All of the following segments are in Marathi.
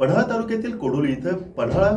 पन्हाळा तालुक्यातील कोडोली इथं पन्हाळा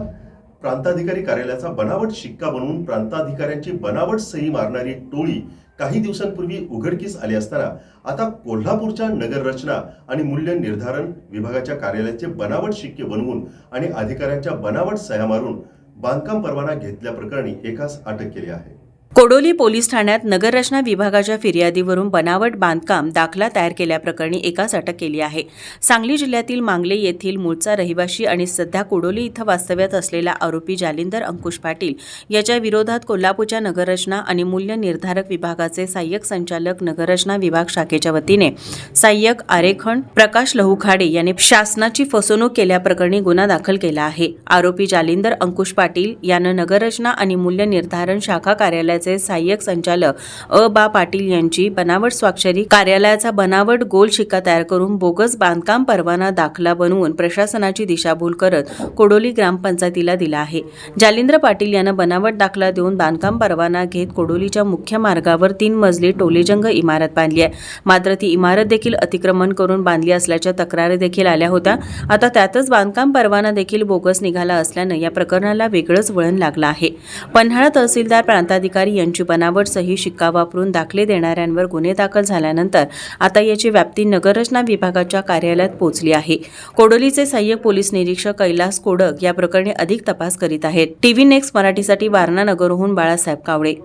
प्रांताधिकारी कार्यालयाचा बनावट शिक्का बनवून प्रांताधिकाऱ्यांची बनावट सही मारणारी टोळी काही दिवसांपूर्वी उघडकीस आली असताना आता कोल्हापूरच्या नगररचना आणि मूल्य निर्धारण विभागाच्या कार्यालयाचे बनावट शिक्के बनवून आणि अधिकाऱ्यांच्या बनावट सह्या मारून बांधकाम परवाना घेतल्याप्रकरणी एकास अटक केली आहे. कोडोली पोलीस ठाण्यात नगररचना विभागाच्या फिर्यादीवरून बनावट बांधकाम दाखला तयार केल्याप्रकरणी एकास अटक केली आहे. सांगली जिल्ह्यातील मांगले येथील मूळचा रहिवाशी आणि सध्या कोडोली इथं वास्तव्यात असलेला आरोपी जालिंदर अंकुश पाटील याच्या विरोधात कोल्हापूरच्या नगररचना आणि मूल्य निर्धारक विभागाचे सहाय्यक संचालक नगररचना विभाग शाखेच्या वतीने सहाय्यक आरेखण प्रकाश लहुखाडे यांनी शासनाची फसवणूक केल्याप्रकरणी गुन्हा दाखल केला आहे. आरोपी जालिंदर अंकुश पाटील यानं नगररचना आणि मूल्य निर्धारण शाखा कार्यालयाचे सहाय्यक संचालक अ. बा. पाटील यांची बनावट स्वाक्षरी कार्यालयाचा बनावट गोल शिक्का तयार करून बोगस बांधकाम परवाना दाखला बनवून प्रशासनाची दिशाभूल करत कोडोली ग्रामपंचायतीला दिला आहे. जालिंद्र पाटील यानं बनावट दाखला देऊन बांधकाम परवाना घेत कोडोलीच्या मुख्य मार्गावर तीन मजली टोलेजंग इमारत बांधली आहे. मात्र ती इमारत देखील अतिक्रमण करून बांधली असल्याच्या तक्रारी देखील आल्या होत्या. आता त्यातच बांधकाम परवाना देखील बोगस निघाला असल्यानं या प्रकरणाला वेगळंच वळण लागलं आहे. पन्हाळा तहसीलदार प्रांताधिकारी यांची बनावट सही शिक्का वापरून दाखले देणाऱ्यांवर गुन्हे दाखल झाल्यानंतर आता याची व्याप्ती नगररचना विभागाच्या कार्यालयात पोहोचली आहे. कोडोलीचे सहाय्यक पोलीस निरीक्षक कैलास कोडक या प्रकरणी अधिक तपास करीत आहेत. टीव्ही नेक्स्ट मराठीसाठी वारणा नगरहून बाळासाहेब कावळे.